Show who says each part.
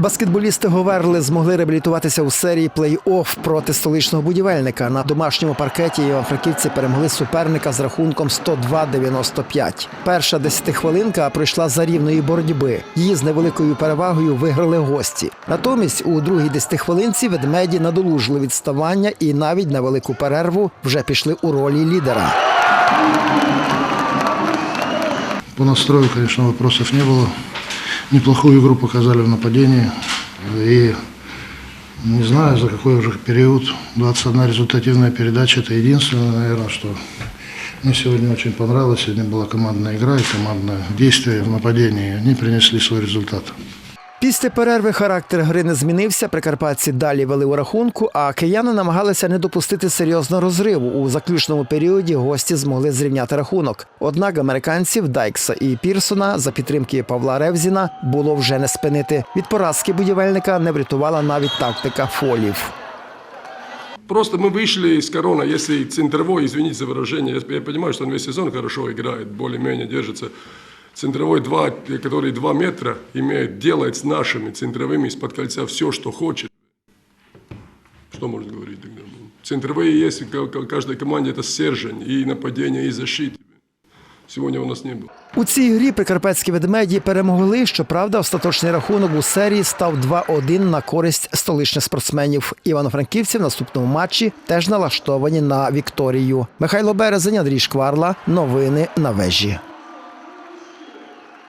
Speaker 1: Баскетболісти Говерли змогли реабілітуватися у серії плей-офф проти столичного будівельника. На домашньому паркеті івано-франківці перемогли суперника з рахунком 102-95. Перша десятихвилинка пройшла за рівної боротьби. Її з невеликою перевагою виграли гості. Натомість у другій десятихвилинці ведмеді надолужили відставання і навіть на велику перерву вже пішли у ролі лідера.
Speaker 2: По настрою, конечно, вопросов не было. Неплохую игру показали в нападении. И не знаю, за какой уже период. 21 результативная передача. Это единственное, наверное, что мне сегодня очень понравилось. Сегодня была командная игра и командное действие в нападении. Они принесли свой результат.
Speaker 1: Після перерви характер гри не змінився. Прикарпатці далі вели у рахунку, а кияни намагалися не допустити серйозного розриву. У заключному періоді гості змогли зрівняти рахунок. Однак американців Дайкса і Пірсона за підтримки Павла Ревзіна було вже не спинити. Від поразки будівельника не врятувала навіть тактика фолів.
Speaker 3: Просто мы вышли из корона, если центровой, извините за выражение, я, я понимаю, что он весь сезон хорошо играет, более-менее держится. Центровой, два, который 2 метра, имеет, делает с нашими центровыми из-под кольца все, что хочет. Что можно говорить тогда? Центровые есть, в ка- каждой команде это стержень и нападение, и защита. Сегодня у нас не было.
Speaker 1: У цій грі прикарпатські ведмеді перемогли. Щоправда, остаточний рахунок у серії став 2-1 на користь столичних спортсменів. Івано-франківці в наступному матчі теж налаштовані на Вікторію. Михайло Березень, Андрій Шкварла. Новини на вежі.